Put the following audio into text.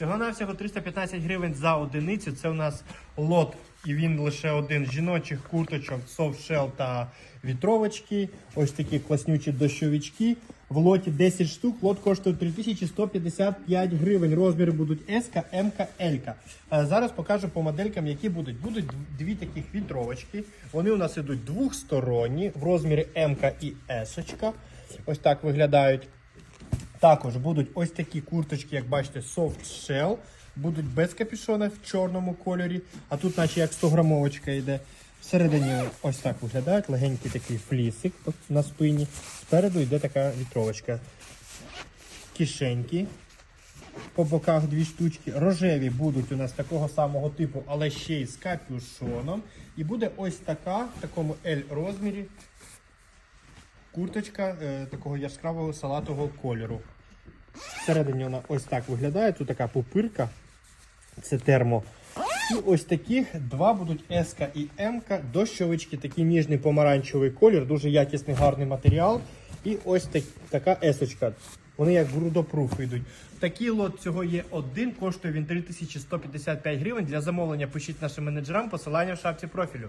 Всього навсього 315 гривень за одиницю. Це у нас лот, і він лише один жіночих курточок, shell та вітровочки. Ось такі класнючі дощовички. В лоті 10 штук. Лот коштує 3155 гривень. Розміри будуть S, М. Е, Зараз покажу по моделькам, які будуть. Будуть дві таких вітровочки. Вони у нас ідуть двохсторонні в розмірі М і S. Ось так виглядають. Також будуть ось такі курточки, як бачите, soft shell. Будуть без капюшона в чорному кольорі. А тут, наче як 100 грамовочка йде. Всередині ось так виглядають. Легенький такий флісик на спині. Спереду йде така вітровочка. Кишеньки. По боках дві штучки. Рожеві будуть у нас такого самого типу, але ще й з капюшоном. І буде ось така, в такому L розмірі, курточка е, такого яскравого салатового кольору. Всередині вона ось так виглядає. Тут така пупирка. Це термо. І ось таких два будуть S і М. Дощовички, такий ніжний помаранчевий колір, дуже якісний гарний матеріал. І ось так, така S. Вони як грудопруф йдуть. Такий лот цього є один, коштує він 3155 гривень. Для замовлення пишіть нашим менеджерам посилання в шапці профілю.